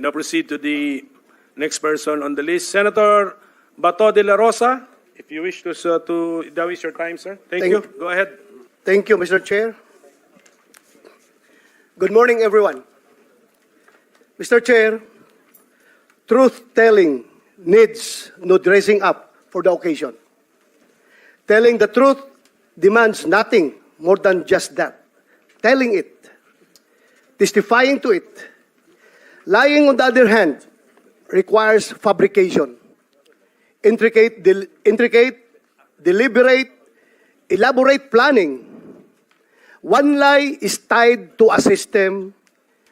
Now proceed to the next person on the list. Senator Bato de la Rosa, if you wish to, uh, to, that is your time, sir. Thank Thank- you. Go ahead. Thank you, Mr. Chair. Good morning, everyone. Mr. Chair, truth-telling needs no dressing up for the occasion. Telling the truth demands nothing more than just that. Telling it, testifying to it. Lying, on the other hand, requires fabrication. Intricate, del- intricate, deliberate, elaborate planning. One lie is tied to a system,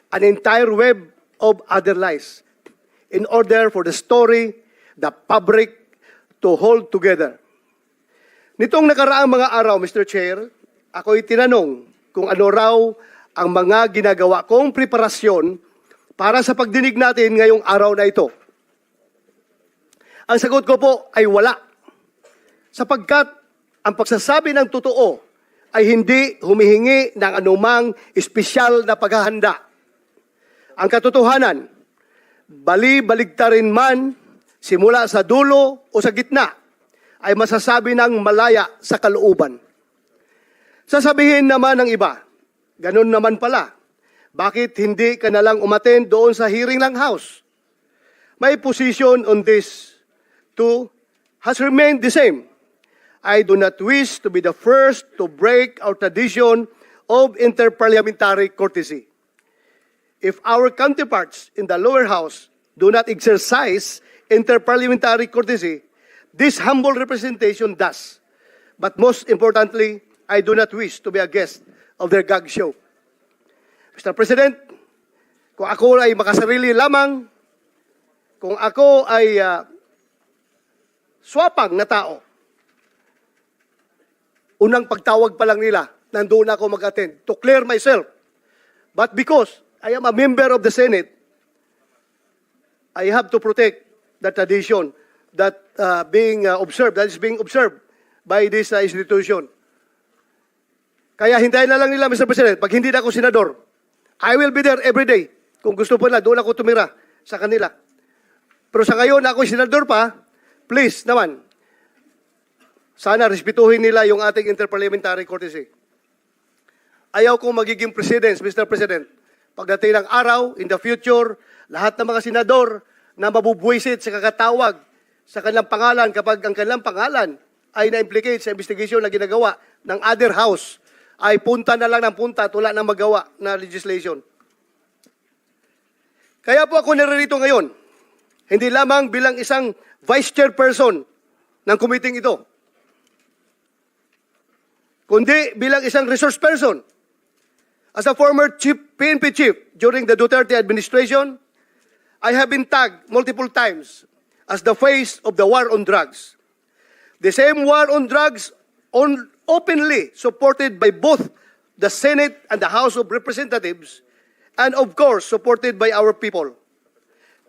an entire web of other lies, in order for the story, the fabric, to hold together. Nitong nakaraang mga araw, Mr. Chair, ako'y tinanong kung ano raw ang mga ginagawa kong preparasyon para sa pagdinig natin ngayong araw na ito. Ang sagot ko po ay wala. Sapagkat ang pagsasabi ng totoo ay hindi humihingi ng anumang espesyal na paghahanda. Ang katotohanan, bali-baligtarin man, simula sa dulo o sa gitna, ay masasabi ng malaya sa kalooban. Sasabihin naman ng iba, ganun naman pala, bakit hindi ka nalang umaten doon sa hearing ng House? My position on this too has remained the same. I do not wish to be the first to break our tradition of interparliamentary courtesy. If our counterparts in the lower house do not exercise interparliamentary courtesy, this humble representation does. But most importantly, I do not wish to be a guest of their gag show. Mr. President, kung ako ay makasarili lamang, kung ako ay ah, swapang na tao, unang pagtawag pa lang nila, nandoon ako mag-attend to clear myself. But because I am a member of the Senate, I have to protect the tradition that uh, being uh, observed, that is being observed by this uh, institution. Kaya hintayin na lang nila, Mr. President, pag hindi na ako senador, I will be there every day. Kung gusto po nila, doon ako tumira sa kanila. Pero sa ngayon, ako senador pa, please naman, sana respetuhin nila yung ating interparliamentary courtesy. Ayaw kong magiging president, Mr. President. Pagdating ng araw, in the future, lahat ng mga senador na mabubwisit sa kakatawag sa kanilang pangalan kapag ang kanilang pangalan ay na-implicate sa investigation na ginagawa ng other house, ay punta na lang ng punta at wala nang magawa na legislation. Kaya po ako naririto ngayon, hindi lamang bilang isang vice chairperson ng committee ito, kundi bilang isang resource person. As a former chief, PNP chief during the Duterte administration, I have been tagged multiple times as the face of the war on drugs. The same war on drugs on, openly supported by both the Senate and the House of Representatives, and of course supported by our people.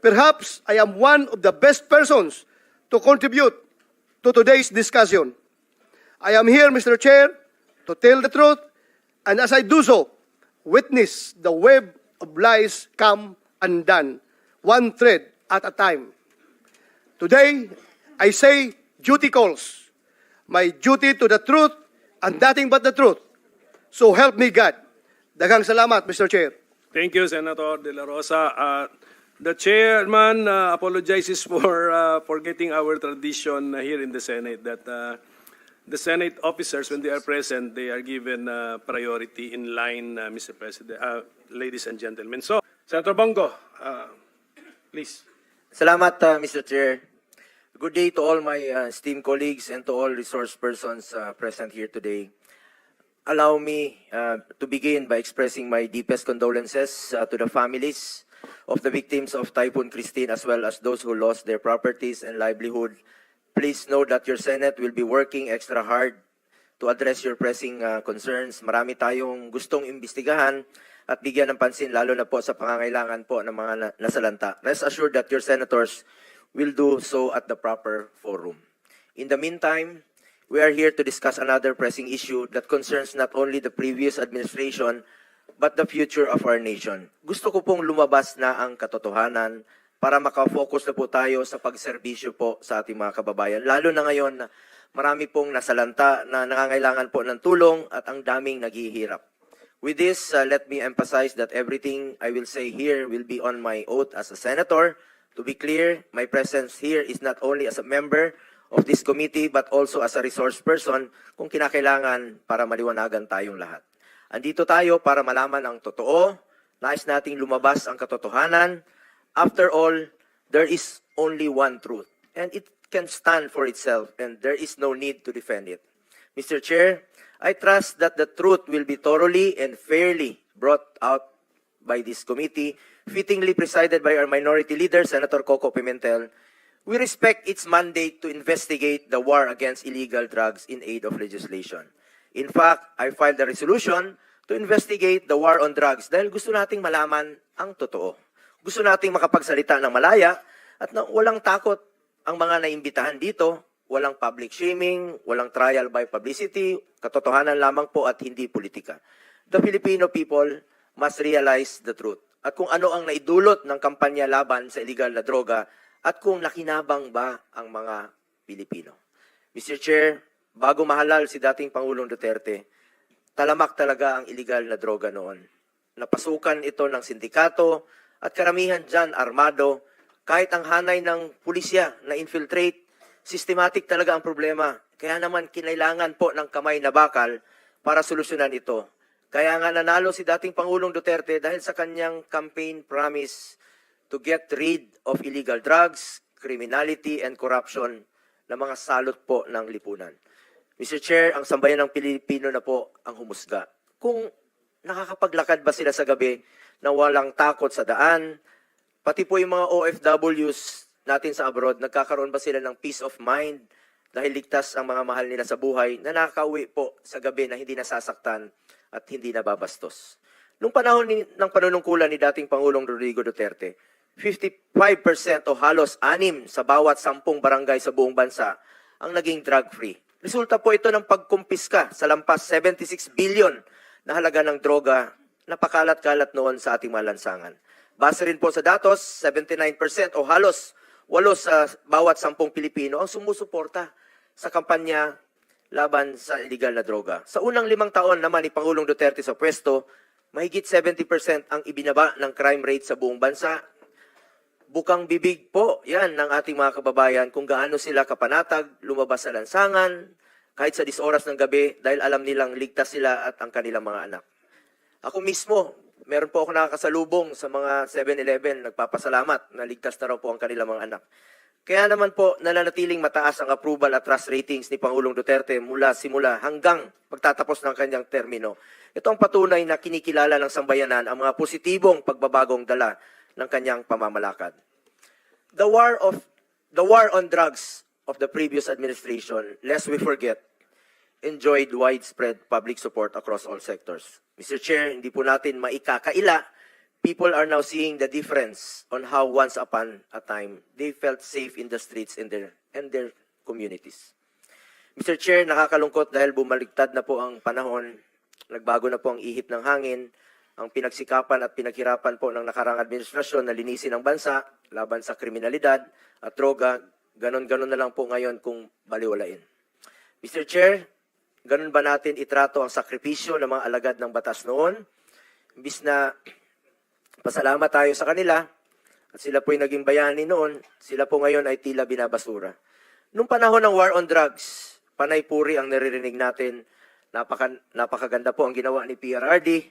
Perhaps I am one of the best persons to contribute to today's discussion. I am here, Mr. Chair, to tell the truth, and as I do so, witness the web of lies come undone, one thread at a time. Today, I say duty calls. My duty to the truth and nothing but the truth. So help me God. Daghang salamat, Mr. Chair. Thank you, Senator De La Rosa. Uh, the chairman uh, apologizes for uh, forgetting our tradition uh, here in the Senate that uh, the Senate officers, when they are present, they are given uh, priority in line, uh, Mr. President, uh, ladies and gentlemen. So, Senator Bongo, uh, please. Salamat, uh, Mr. Chair. Good day to all my uh, esteemed colleagues and to all resource persons uh, present here today. Allow me uh, to begin by expressing my deepest condolences uh, to the families of the victims of Typhoon Christine as well as those who lost their properties and livelihood. Please know that your Senate will be working extra hard to address your pressing uh, concerns. Marami tayong gustong imbestigahan at bigyan ng pansin lalo na po sa pangangailangan po ng mga na- nasalanta. Rest assured that your senators will do so at the proper forum. In the meantime, we are here to discuss another pressing issue that concerns not only the previous administration but the future of our nation. Gusto ko pong lumabas na ang katotohanan para makafocus na po tayo sa pagserbisyo po sa ating mga kababayan. Lalo na ngayon marami pong nasalanta na nangangailangan po ng tulong at ang daming naghihirap. With this, uh, let me emphasize that everything I will say here will be on my oath as a senator. To be clear, my presence here is not only as a member of this committee but also as a resource person kung kinakailangan para maliwanagan tayong lahat. Andito tayo para malaman ang totoo, nais nating lumabas ang katotohanan. After all, there is only one truth and it can stand for itself and there is no need to defend it. Mr. Chair, I trust that the truth will be thoroughly and fairly brought out by this committee, fittingly presided by our minority leader, Senator Coco Pimentel. We respect its mandate to investigate the war against illegal drugs in aid of legislation. In fact, I filed a resolution to investigate the war on drugs dahil gusto nating malaman ang totoo. Gusto nating makapagsalita ng malaya at na walang takot ang mga naimbitahan dito, walang public shaming, walang trial by publicity, katotohanan lamang po at hindi politika. The Filipino people must realize the truth. At kung ano ang naidulot ng kampanya laban sa illegal na droga at kung nakinabang ba ang mga Pilipino. Mr. Chair, bago mahalal si dating Pangulong Duterte, talamak talaga ang illegal na droga noon. Napasukan ito ng sindikato at karamihan dyan armado, kahit ang hanay ng pulisya na infiltrate, systematic talaga ang problema. Kaya naman kinailangan po ng kamay na bakal para solusyonan ito. Kaya nga nanalo si dating Pangulong Duterte dahil sa kanyang campaign promise to get rid of illegal drugs, criminality, and corruption na mga salot po ng lipunan. Mr. Chair, ang sambayan ng Pilipino na po ang humusga. Kung nakakapaglakad ba sila sa gabi na walang takot sa daan, pati po yung mga OFWs natin sa abroad, nagkakaroon ba sila ng peace of mind dahil ligtas ang mga mahal nila sa buhay na nakakauwi po sa gabi na hindi nasasaktan at hindi nababastos. Nung panahon ni, ng panunungkulan ni dating Pangulong Rodrigo Duterte, 55% o halos anim sa bawat sampung barangay sa buong bansa ang naging drug-free. Resulta po ito ng pagkumpiska sa lampas 76 billion na halaga ng droga na pakalat-kalat noon sa ating mga lansangan. Base rin po sa datos, 79% o halos walo sa bawat sampung Pilipino ang sumusuporta sa kampanya laban sa illegal na droga. Sa unang limang taon naman ni Pangulong Duterte sa pwesto, mahigit 70% ang ibinaba ng crime rate sa buong bansa. Bukang bibig po yan ng ating mga kababayan kung gaano sila kapanatag, lumabas sa lansangan, kahit sa 10 oras ng gabi dahil alam nilang ligtas sila at ang kanilang mga anak. Ako mismo, meron po ako nakakasalubong sa mga 7-Eleven, nagpapasalamat na ligtas na raw po ang kanilang mga anak. Kaya naman po, nananatiling mataas ang approval at trust ratings ni Pangulong Duterte mula simula hanggang pagtatapos ng kanyang termino. Ito ang patunay na kinikilala ng sambayanan ang mga positibong pagbabagong dala ng kanyang pamamalakad. The war of the war on drugs of the previous administration, lest we forget, enjoyed widespread public support across all sectors. Mr. Chair, hindi po natin maikakaila. People are now seeing the difference on how once upon a time they felt safe in the streets and their, and their communities. Mr. Chair, nakakalungkot dahil bumaliktad na po ang panahon, nagbago na po ang ihip ng hangin, ang pinagsikapan at pinaghirapan po ng nakarang administrasyon na linisin ang bansa laban sa kriminalidad at droga, ganon-ganon na lang po ngayon kung baliwalain. Mr. Chair, ganun ba natin itrato ang sakripisyo ng mga alagad ng batas noon? Imbis na pasalamat tayo sa kanila, at sila po'y naging bayani noon, sila po ngayon ay tila binabasura. Nung panahon ng war on drugs, panay puri ang naririnig natin, napaka, napakaganda po ang ginawa ni PRRD,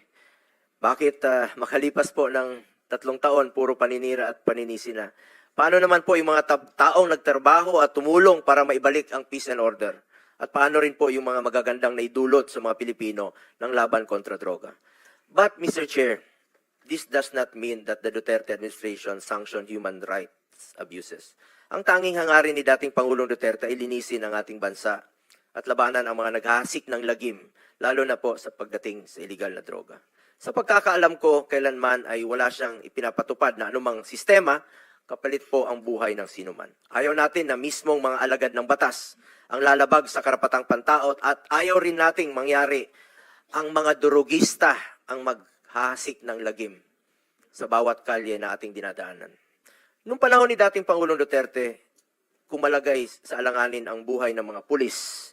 bakit ah, makalipas po ng tatlong taon, puro paninira at paninisi na? Paano naman po yung mga tab- taong nagtrabaho at tumulong para maibalik ang peace and order? At paano rin po yung mga magagandang naidulot sa mga Pilipino ng laban kontra droga? But, Mr. Chair, this does not mean that the Duterte administration sanctioned human rights abuses. Ang tanging hangarin ni dating Pangulong Duterte ay linisin ang ating bansa at labanan ang mga naghahasik ng lagim, lalo na po sa pagdating sa illegal na droga. Sa pagkakaalam ko, kailanman ay wala siyang ipinapatupad na anumang sistema, kapalit po ang buhay ng sinuman. Ayaw natin na mismong mga alagad ng batas ang lalabag sa karapatang pantaot at ayaw rin nating mangyari ang mga durugista ang mag hahasik ng lagim sa bawat kalye na ating dinadaanan. Nung panahon ni dating Pangulong Duterte, kumalagay sa alanganin ang buhay ng mga pulis.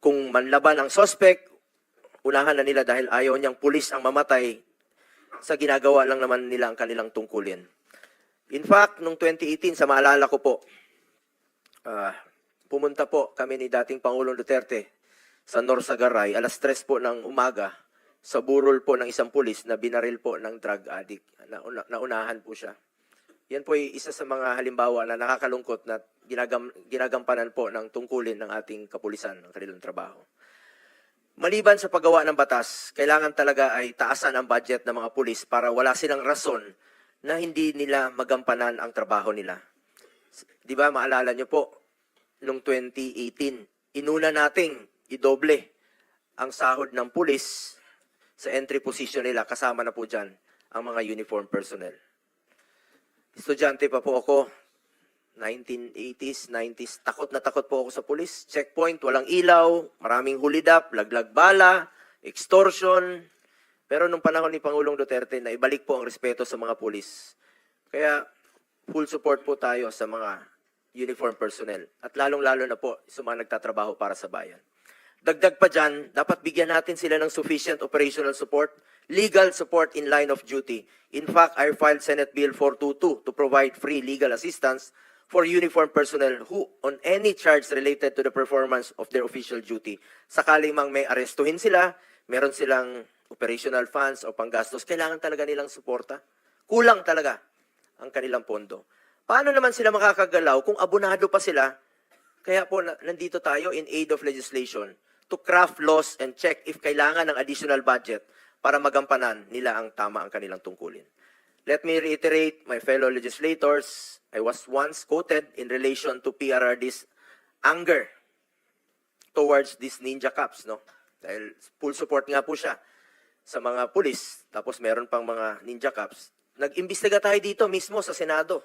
Kung manlaban ang sospek, unahan na nila dahil ayaw niyang pulis ang mamatay, sa ginagawa lang naman nila ang kanilang tungkulin. In fact, noong 2018, sa maalala ko po, ah, pumunta po kami ni dating Pangulong Duterte sa Norsagaray, alas 3 po ng umaga, sa burol po ng isang pulis na binaril po ng drug addict. Nauna, naunahan po siya. Yan po ay isa sa mga halimbawa na nakakalungkot na ginagam, ginagampanan po ng tungkulin ng ating kapulisan ng kanilang trabaho. Maliban sa paggawa ng batas, kailangan talaga ay taasan ang budget ng mga pulis para wala silang rason na hindi nila magampanan ang trabaho nila. Di ba, maalala nyo po, noong 2018, inuna nating idoble ang sahod ng pulis sa entry position nila, kasama na po dyan ang mga uniform personnel. Estudyante pa po ako, 1980s, 90s, takot na takot po ako sa pulis. Checkpoint, walang ilaw, maraming hulidap, laglag bala, extortion. Pero nung panahon ni Pangulong Duterte, na ibalik po ang respeto sa mga pulis. Kaya full support po tayo sa mga uniform personnel. At lalong-lalo na po sa mga nagtatrabaho para sa bayan. Dagdag pa dyan, dapat bigyan natin sila ng sufficient operational support, legal support in line of duty. In fact, I filed Senate Bill 422 to provide free legal assistance for uniform personnel who on any charge related to the performance of their official duty. Sakaling mang may arestuhin sila, meron silang operational funds o panggastos, kailangan talaga nilang suporta. Kulang talaga ang kanilang pondo. Paano naman sila makakagalaw kung abonado pa sila? Kaya po na- nandito tayo in aid of legislation to craft laws and check if kailangan ng additional budget para magampanan nila ang tama ang kanilang tungkulin. Let me reiterate, my fellow legislators, I was once quoted in relation to PRRD's anger towards these ninja cops, no? Dahil full support nga po siya sa mga pulis, tapos meron pang mga ninja cops. Nag-imbestiga tayo dito mismo sa Senado.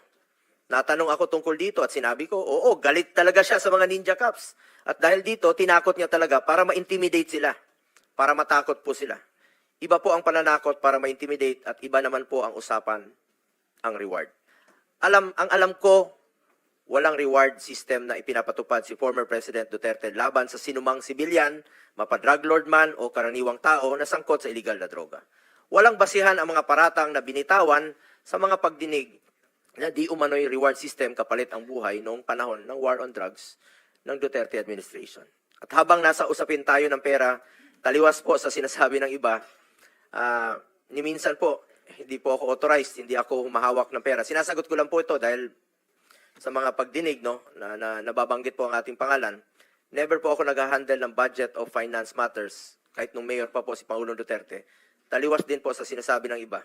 Natanong ako tungkol dito at sinabi ko, oo, galit talaga siya sa mga ninja cops. At dahil dito, tinakot niya talaga para ma-intimidate sila, para matakot po sila. Iba po ang pananakot para ma-intimidate at iba naman po ang usapan, ang reward. Alam, ang alam ko, walang reward system na ipinapatupad si former President Duterte laban sa sinumang sibilyan, mapadrug lord man o karaniwang tao na sangkot sa illegal na droga. Walang basihan ang mga paratang na binitawan sa mga pagdinig na di umano'y reward system kapalit ang buhay noong panahon ng war on drugs ng Duterte administration. At habang nasa usapin tayo ng pera, taliwas po sa sinasabi ng iba, ah, ni minsan po, hindi po ako authorized, hindi ako humahawak ng pera. Sinasagot ko lang po ito dahil sa mga pagdinig no, na, na nababanggit po ang ating pangalan, never po ako nag-handle ng budget of finance matters, kahit nung mayor pa po si Pangulong Duterte. Taliwas din po sa sinasabi ng iba.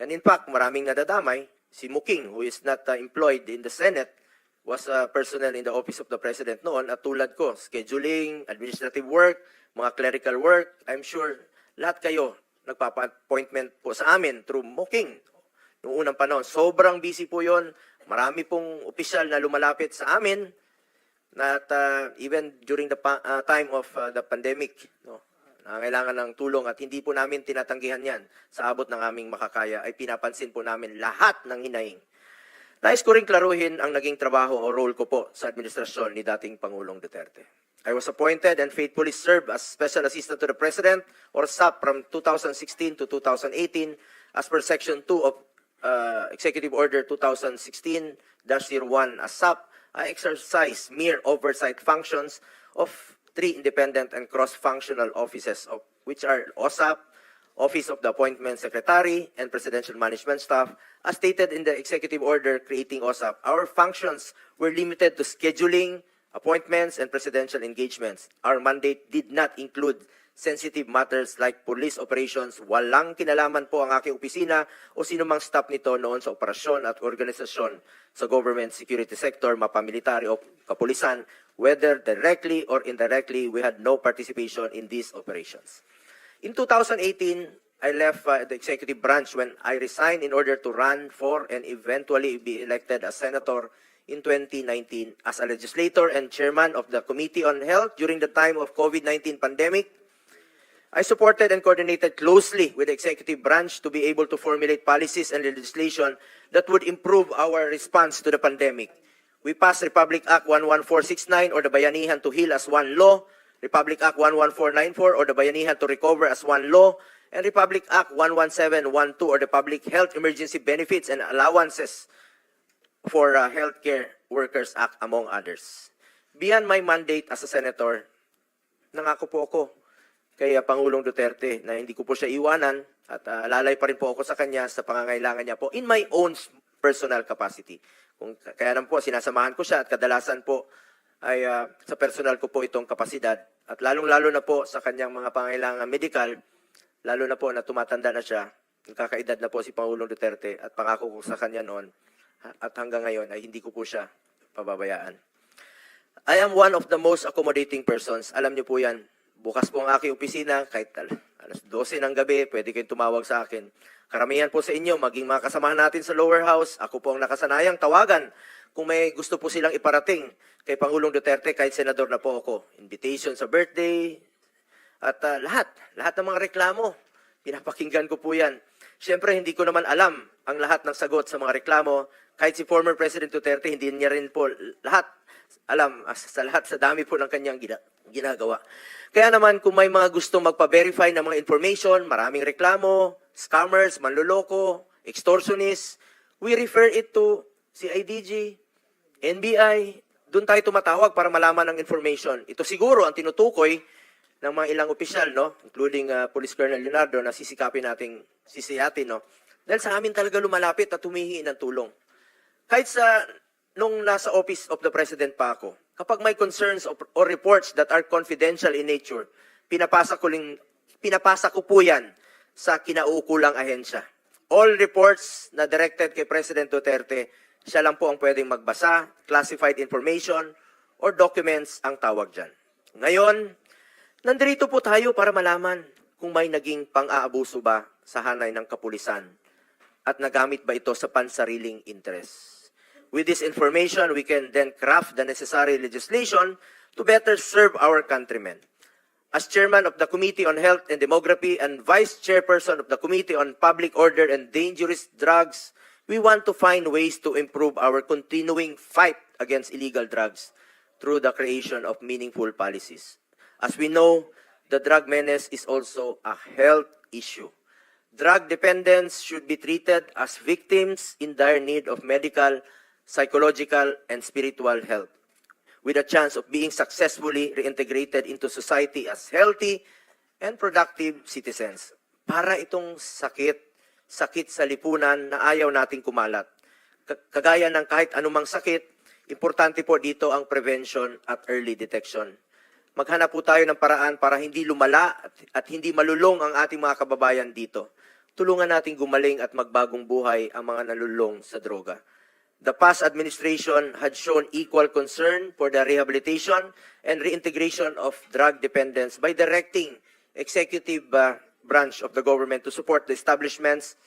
And in fact, maraming nadadamay. Si Muking, who is not uh, employed in the Senate, was a personnel in the office of the President noon at tulad ko, scheduling, administrative work, mga clerical work, I'm sure lahat kayo nagpapa-appointment po sa amin through Muking. Noong unang panahon, sobrang busy po yon. Marami pong opisyal na lumalapit sa amin at, uh, even during the uh, time of uh, the pandemic, no, na kailangan ng tulong at hindi po namin tinatanggihan yan sa abot ng aming makakaya ay pinapansin po namin lahat ng hinaing. Nais ko rin klaruhin ang naging trabaho o role ko po sa administrasyon ni dating Pangulong Duterte. I was appointed and faithfully served as Special Assistant to the President or SAP from 2016 to 2018 as per Section 2 of uh, Executive Order 2016-01 as SAP. I exercise mere oversight functions of three independent and cross-functional offices of which are OSAP, Office of the Appointment Secretary, and Presidential Management Staff. As stated in the executive order creating OSAP, our functions were limited to scheduling, appointments, and presidential engagements. Our mandate did not include sensitive matters like police operations. Walang kinalaman po ang aking opisina o sinumang staff nito noon sa operasyon at organisasyon sa government security sector, mapamilitary o kapulisan, whether directly or indirectly, we had no participation in these operations. In 2018, I left uh, the executive branch when I resigned in order to run for and eventually be elected as senator in 2019 as a legislator and chairman of the Committee on Health during the time of COVID-19 pandemic. I supported and coordinated closely with the executive branch to be able to formulate policies and legislation that would improve our response to the pandemic. We passed Republic Act 11469 or the Bayanihan to Heal as one law, Republic Act 11494 or the Bayanihan to Recover as one law, and Republic Act 11712 or the Public Health Emergency Benefits and Allowances for uh, Healthcare Workers Act, among others. Beyond my mandate as a senator, nangako po ako kay uh, Pangulong Duterte na hindi ko po siya iwanan at uh, lalay pa rin po ako sa kanya sa pangangailangan niya po in my own personal capacity. Kung kaya naman po sinasamahan ko siya at kadalasan po ay uh, sa personal ko po itong kapasidad at lalong-lalo na po sa kanyang mga pangangailangan medical, lalo na po na tumatanda na siya, kakaedad na po si Pangulong Duterte at pangako ko sa kanya noon at hanggang ngayon ay hindi ko po siya pababayaan. I am one of the most accommodating persons. Alam niyo po yan. Bukas po ang aking opisina, kahit al- alas 12 ng gabi, pwede kayong tumawag sa akin. Karamihan po sa inyo, maging mga kasamahan natin sa lower house, ako po ang nakasanayang tawagan kung may gusto po silang iparating kay Pangulong Duterte, kahit senador na po ako. Invitation sa birthday, at ah, lahat, lahat ng mga reklamo, pinapakinggan ko po yan. Siyempre, hindi ko naman alam ang lahat ng sagot sa mga reklamo. Kahit si former President Duterte, hindi niya rin po lahat alam sa lahat sa dami po ng kanyang gina- ginagawa. Kaya naman, kung may mga gustong magpa-verify ng mga information, maraming reklamo, scammers, manloloko, extortionists, we refer it to CIDG, NBI, doon tayo tumatawag para malaman ng information. Ito siguro ang tinutukoy ng mga ilang opisyal, no? including uh, Police Colonel Leonardo, na sisikapin nating sisiyatin. No? Dahil sa amin talaga lumalapit at humihingi ng tulong. Kahit sa nung nasa Office of the President pa ako, kapag may concerns or, or reports that are confidential in nature, pinapasa ko, ling, pinapasa ko po yan sa kinaukulang ahensya. All reports na directed kay President Duterte, siya lang po ang pwedeng magbasa, classified information, or documents ang tawag dyan. Ngayon, nandito po tayo para malaman kung may naging pang-aabuso ba sa hanay ng kapulisan at nagamit ba ito sa pansariling interest. With this information, we can then craft the necessary legislation to better serve our countrymen. As chairman of the Committee on Health and Demography and vice chairperson of the Committee on Public Order and Dangerous Drugs, we want to find ways to improve our continuing fight against illegal drugs through the creation of meaningful policies. As we know, the drug menace is also a health issue. Drug dependents should be treated as victims in dire need of medical, psychological, and spiritual health, with a chance of being successfully reintegrated into society as healthy and productive citizens. Para itong sakit, sakit sa lipunan na ayaw nating kumalat. Ka- Kagaya ng kahit anumang sakit, importante po dito ang prevention at early detection. Maghanap po tayo ng paraan para hindi lumala at, at hindi malulong ang ating mga kababayan dito. Tulungan nating gumaling at magbagong buhay ang mga nalulong sa droga. The past administration had shown equal concern for the rehabilitation and reintegration of drug dependents by directing executive uh, branch of the government to support the establishments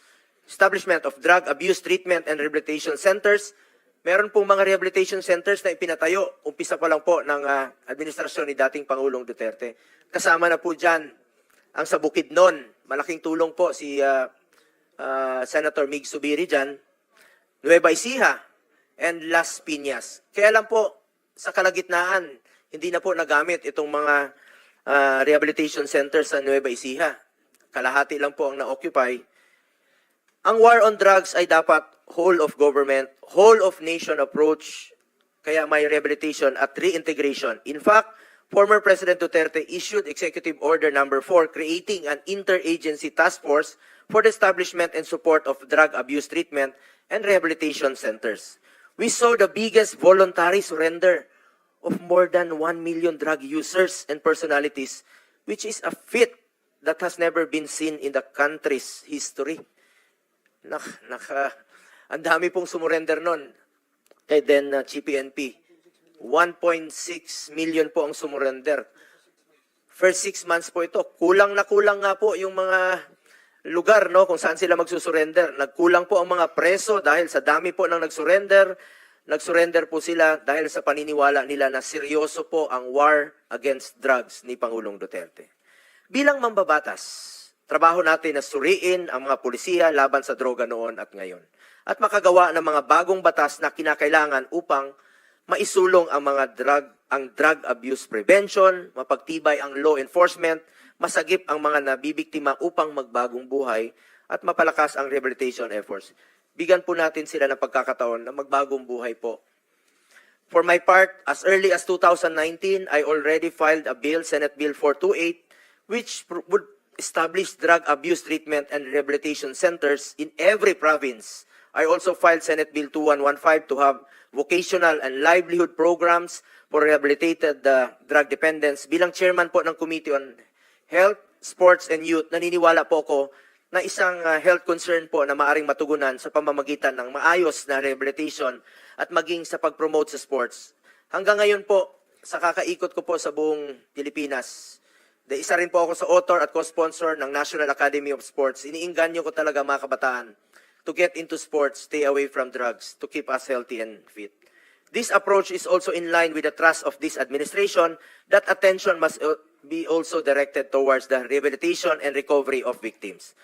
establishment of drug abuse treatment and rehabilitation centers. Meron pong mga rehabilitation centers na ipinatayo, umpisa pa lang po ng ah, administrasyon ni dating Pangulong Duterte. Kasama na po dyan ang sa Bukidnon. Malaking tulong po si ah, ah, Senator Mig Subiri dyan. Nueva Ecija and Las Piñas. Kaya lang po, sa kalagitnaan, hindi na po nagamit itong mga ah, rehabilitation centers sa Nueva Ecija. Kalahati lang po ang na-occupy. Ang war on drugs ay dapat whole of government, whole of nation approach, kaya may rehabilitation at reintegration. In fact, former President Duterte issued Executive Order Number 4 creating an interagency task force for the establishment and support of drug abuse treatment and rehabilitation centers. We saw the biggest voluntary surrender of more than 1 million drug users and personalities, which is a feat that has never been seen in the country's history. Nak, naka, ang dami pong sumurrender nun. Kay then uh, GPNP. 1.6 million po ang sumurrender. First six months po ito. Kulang na kulang nga po yung mga lugar no kung saan sila magsusurrender. Nagkulang po ang mga preso dahil sa dami po ng nagsurrender. Nagsurrender po sila dahil sa paniniwala nila na seryoso po ang war against drugs ni Pangulong Duterte. Bilang mambabatas, trabaho natin na suriin ang mga pulisya laban sa droga noon at ngayon. At makagawa ng mga bagong batas na kinakailangan upang maisulong ang mga drug ang drug abuse prevention, mapagtibay ang law enforcement, masagip ang mga nabibiktima upang magbagong buhay at mapalakas ang rehabilitation efforts. Bigyan po natin sila ng pagkakataon na magbagong buhay po. For my part, as early as 2019, I already filed a bill, Senate Bill 428, which would establish drug abuse treatment and rehabilitation centers in every province. I also filed Senate Bill 2115 to have vocational and livelihood programs for rehabilitated uh, drug dependents. Bilang chairman po ng Committee on Health, Sports and Youth, naniniwala po ako na isang uh, health concern po na maaring matugunan sa pamamagitan ng maayos na rehabilitation at maging sa pag-promote sa sports. Hanggang ngayon po, sa kakaikot ko po sa buong Pilipinas, de isa rin po ako sa author at co-sponsor ng National Academy of Sports. Iniinganyo ko talaga mga kabataan to get into sports, stay away from drugs, to keep us healthy and fit. This approach is also in line with the trust of this administration that attention must uh, be also directed towards the rehabilitation and recovery of victims.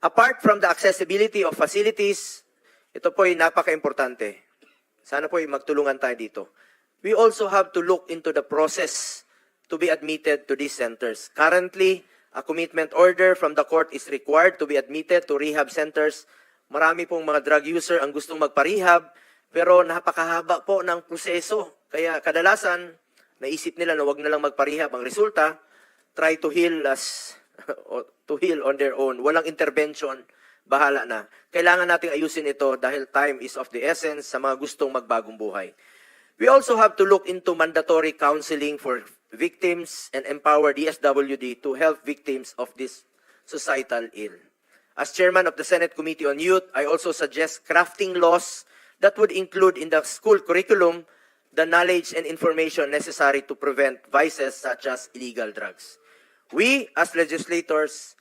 Apart from the accessibility of facilities, ito po ay napaka-importante. Sana po ay magtulungan tayo dito. We also have to look into the process to be admitted to these centers. Currently, a commitment order from the court is required to be admitted to rehab centers. Marami pong mga drug user ang gustong magpa-rehab, pero napakahaba po ng proseso. Kaya kadalasan, naisip nila na wag na lang magpa-rehab. Ang resulta, try to heal o to heal on their own. Walang intervention, bahala na. Kailangan nating ayusin ito dahil time is of the essence sa mga gustong magbagong buhay. We also have to look into mandatory counseling for victims and empower DSWD to help victims of this societal ill. As chairman of the Senate Committee on Youth, I also suggest crafting laws that would include in the school curriculum the knowledge and information necessary to prevent vices such as illegal drugs. We, as legislators,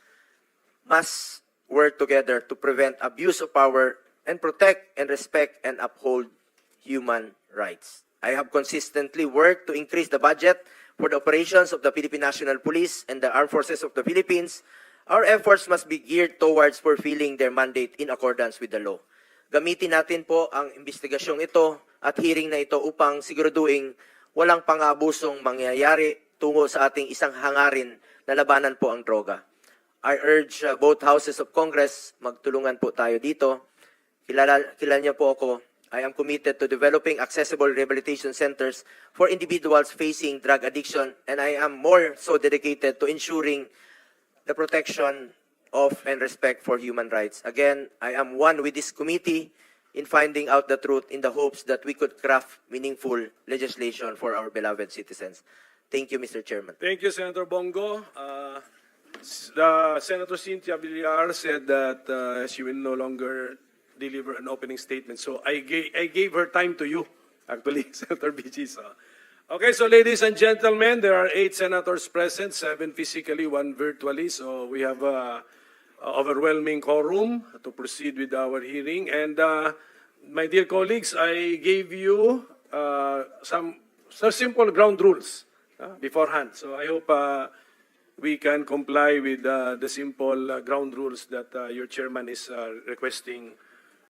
must work together to prevent abuse of power and protect and respect and uphold human rights. I have consistently worked to increase the budget for the operations of the Philippine National Police and the Armed Forces of the Philippines. Our efforts must be geared towards fulfilling their mandate in accordance with the law. Gamitin natin po ang investigasyong ito at hearing na ito upang siguraduhin walang pang-abusong mangyayari tungo sa ating isang hangarin na labanan po ang droga. I urge uh, both houses of Congress, magtulungan po tayo dito. Kilala, kilala niyo po ako. I am committed to developing accessible rehabilitation centers for individuals facing drug addiction, and I am more so dedicated to ensuring the protection of and respect for human rights. Again, I am one with this committee in finding out the truth in the hopes that we could craft meaningful legislation for our beloved citizens. Thank you, Mr. Chairman. Thank you, Senator Bongo. Uh, the Senator Cynthia Villar said that uh, she will no longer deliver an opening statement. So I gave, I gave her time to you, actually, Senator BG. So. Okay, so ladies and gentlemen, there are eight senators present, seven physically, one virtually. So we have a overwhelming quorum to proceed with our hearing. And uh, my dear colleagues, I gave you uh, some, some simple ground rules uh, beforehand. So I hope uh, we can comply with uh, the simple uh, ground rules that uh, your chairman is uh, requesting